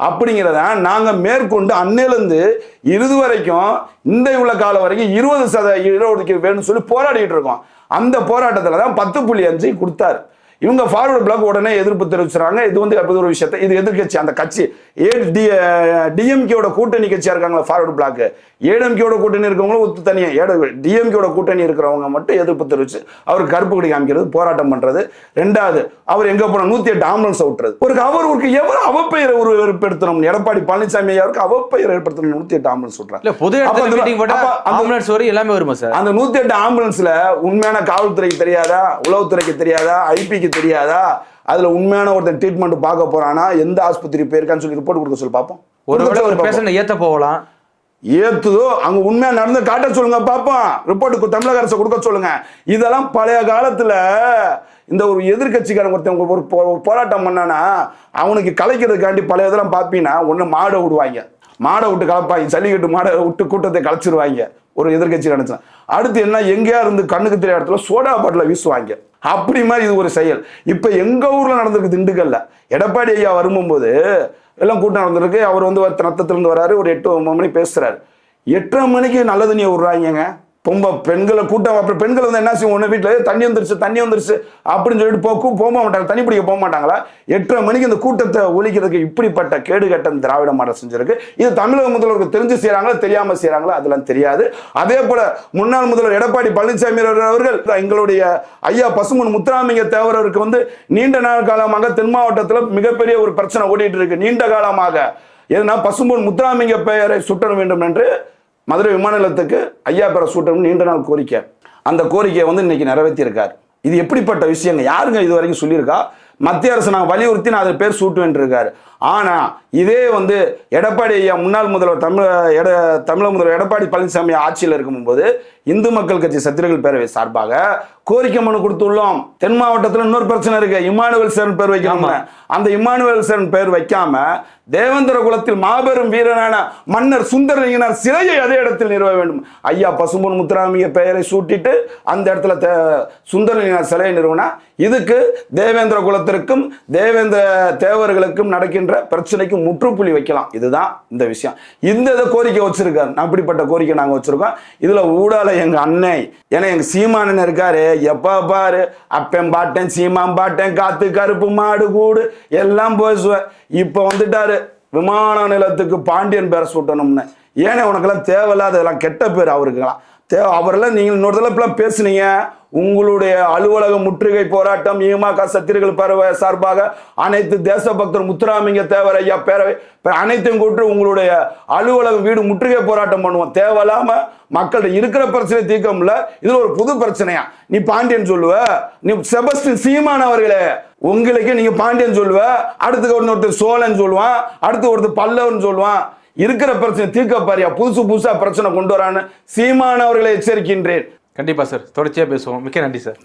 அப்படிங்கிறத நாங்கள் மேற்கொண்டு அன்னையிலேருந்து இறுதி வரைக்கும் இந்த உள்ள காலம் வரைக்கும் இருபது சத இடஒதுக்கீடு வேணும்னு சொல்லி போராடிட்டு இருக்கோம். அந்த போராட்டத்தில் தான் பத்து புள்ளி அஞ்சு கொடுத்தாரு. இவங்க ஃபார்வர்டு பிளாக் உடனே எதிர்ப்பு தெரிவிச்சுறாங்க. இது வந்து அப்படி ஒரு விஷயத்தை இது எதிர்க்கட்சி அந்த கட்சி. ஏ டி கூட்டணி கட்சியா இருக்காங்களா ஃபார்வர்டு பிளாக் ஏடிஎம்கேவோட கூட்டணி இருக்கவங்களும் ஒத்து தனியாக டிஎம்கேவோட கூட்டணி இருக்கிறவங்க மட்டும் எதிர்ப்பு தெரிவிச்சு அவருக்கு கருப்பு கொடி காமிக்கிறது போராட்டம் பண்றது. ரெண்டாவது அவர் எங்க போன நூத்தி எட்டு ஆம்புலன்ஸ் விட்டுறது. ஒரு அவருக்கு எவ்வளவு அவப்பெயரை ஒரு ஏற்படுத்தணும் எடப்பாடி பழனிசாமி அவருக்கு அவப்பெயர் ஏற்படுத்தணும் நூத்தி எட்டு ஆம்புலன்ஸ் விட்டுறாங்க பொது ஆம்புலன்ஸ் வரும் எல்லாமே வருமா சார் அந்த நூத்தி எட்டு ஆம்புலன்ஸ்ல உண்மையான காவல்துறைக்கு தெரியாதா? உளவுத்துறைக்கு தெரியாதா? ஐபிக்கு தெரியாதா? அதுல உண்மையான ஒருத்தன் ட்ரீட்மெண்ட் பார்க்க போறானா? எந்த ஆஸ்பத்திரி போயிருக்கான்னு சொல்லி ரிப்போர்ட் கொடுக்க சொல்லி பார்ப்போம் ஒருவேளை ஒரு. பேஷண்ட் ஏத்த போகலாம். ஏத்துதோ அங்க உண்மையா நடந்து காட்ட சொல்லுங்க பாப்போம். ரிப்போர்ட் தமிழக அரசு கொடுக்க சொல்லுங்க. இதெல்லாம் பழைய காலத்துல இந்த ஒரு எதிர்க்கட்சிக்காரன் ஒருத்தன் ஒரு போராட்டம் பண்ணானா அவனுக்கு கலைக்கிறதுக்காண்டி பழைய இதெல்லாம் பார்ப்பீங்கன்னா ஒண்ணு மாடை விடுவாங்க. மாடை விட்டு கலப்பாங்க. ஜல்லிக்கட்டு மாடை விட்டு கூட்டத்தை கலைச்சிருவாங்க. ஒரு எதிர்க்கட்சி நினைச்சா. அடுத்து என்ன எங்கேயா இருந்து கண்ணுக்கு தெரியாத இடத்துல சோடா பாட்டில வீசுவாங்க. அப்படி மாதிரி இது ஒரு செயல். இப்போ எங்கள் ஊரில் நடந்திருக்கு திண்டுக்கல்ல. எடப்பாடி ஐயா வரும்போது எல்லாம் கூட்டம் நடந்திருக்கு. அவர் வந்து ஒரு வராரு. ஒரு எட்டு ஒன்பது மணி பேசுகிறாரு எட்டரை மணிக்கு நல்ல தண்ணியை விடுறாங்கங்க பொம்ப பெண்களை கூட்டம் அப்புறம் பெண்கள் வந்து என்ன செய்வோம் ஒன்று வீட்டில் தண்ணி வந்துருச்சு தண்ணி வந்துருச்சு அப்படின்னு சொல்லிட்டு போ போக மாட்டாங்க தண்ணி பிடிக்க போக மாட்டாங்களா? எட்டரை மணிக்கு இந்த கூட்டத்தை ஒழிக்கிறதுக்கு இப்படிப்பட்ட கேடு கட்டம் திராவிட மாடல் செஞ்சிருக்கு. இது தமிழக முதல்வருக்கு தெரிஞ்சு செய்கிறாங்களா தெரியாமல் செய்கிறாங்களா அதெல்லாம் தெரியாது. அதே போல் முன்னாள் முதல்வர் எடப்பாடி பழனிசாமி அவர்கள் எங்களுடைய ஐயா பசுமன் முத்துராமிங்க தேவரருக்கு வந்து நீண்ட நாள் காலமாக தென் மாவட்டத்தில் மிகப்பெரிய ஒரு பிரச்சனை ஓடிட்டு இருக்கு. நீண்ட காலமாக ஏன்னா பசும்பொன் முத்துராமிங்க பெயரை சுட்டர வேண்டும் என்று மதுரை விமான நிலையத்துக்கு ஐயா பெற சூட்டம்னு நீண்ட நாள் கோரிக்கை. அந்த கோரிக்கையை வந்து இன்னைக்கு நிறைவேற்றியிருக்கார். இது எப்படிப்பட்ட விஷயங்க? யாருங்க இது வரைக்கும் சொல்லியிருக்கா? மத்திய அரசு நான் வலியுறுத்தி நான் அதில் பேர் சூட்டுவேன் இருக்காரு. ஆனா இதே வந்து எடப்பாடி ஐயா முன்னாள் முதல்வர் தமிழ் எட தமிழக முதல்வர் எடப்பாடி பழனிசாமி ஆட்சியில் இருக்கும்போது இந்து மக்கள் கட்சி சத்திரிகள் பேரவை சார்பாக கோரிக்கை மனு கொடுத்துள்ளோம். தென் மாவட்டத்தில் இன்னொரு பிரச்சனை இருக்கு. இமானுவேல் சேரன் பேர் வைக்காம அந்த இமானுவேல் சேரன் பேர் வைக்காம தேவேந்திர குலத்தில் மாபெரும் வீரனான மன்னர் சுந்தரலிங்கனார் சிலையை அதே இடத்தில் நிறுவ வேண்டும். ஐயா பசும்பொன் முத்துராமிய பெயரை சூட்டிட்டு அந்த இடத்துல சுந்தரலிங்கனார் சிலையை நிறுவனா இதுக்கு தேவேந்திர குலத்திற்கும் தேவேந்திர தேவர்களுக்கும் நடக்கின்ற பிரச்சனைக்கு முற்றுப்புள்ளி வைக்கலாம். இதுதான் இந்த விஷயம். இந்த இதை கோரிக்கை வச்சிருக்காரு. அப்படிப்பட்ட கோரிக்கை நாங்கள் வச்சிருக்கோம். இதுல ஊடால எங்க அன்னை ஏன்னா எங்க சீமானன் இருக்காரு. எப்ப பாரு? அப்பன் பாட்டேன் சீமான் பாட்டேன் காத்து கருப்பு மாடு கூடு எல்லாம் பேசுவேன் இப்ப வந்துட்டாரு. விமான நிலத்துக்கு பாண்டியன் பேரை சூட்டணும்னு. ஏனே உனக்கெல்லாம் தேவையில்லாத இதெல்லாம் கெட்ட பேர் அவருக்கெல்லாம். தேவை அவரெல்லாம் நீங்கள் இன்னொரு தடவை இப்பெல்லாம் பேசுனீங்க. உங்களுடைய அலுவலக முற்றுகை போராட்டம் ஈமாக்கா சத்திரிகள் பறவை சார்பாக அனைத்து தேசபக்தர் முத்துராமிங்க தேவர் ஐயா பேரவை அனைத்தையும் கூட்டு உங்களுடைய அலுவலகம் வீடு முற்றுகை போராட்டம் பண்ணுவோம். தேவையில்லாம மக்கள்கிட்ட இருக்கிற பிரச்சனை தீர்க்க முடியல. இது ஒரு புது பிரச்சனையா? நீ பாண்டியன் சொல்லுவ. நீ செபஸ்டின் சீமான் அவர்களே உங்களுக்கு நீங்க பாண்டியன் சொல்லுவ. அடுத்து ஒருத்தர் சோழன் சொல்லுவான். அடுத்து ஒருத்தர் பல்லவன் சொல்லுவான். இருக்கிற பிரச்சனை தீர்க்க பாரியா? புதுசு புதுசா பிரச்சனை கொண்டு வரான்னு சீமானவர்களை எச்சரிக்கின்றேன். கண்டிப்பா சார் தொடர்ச்சியா பேசுவோம். மிக்க நன்றி சார்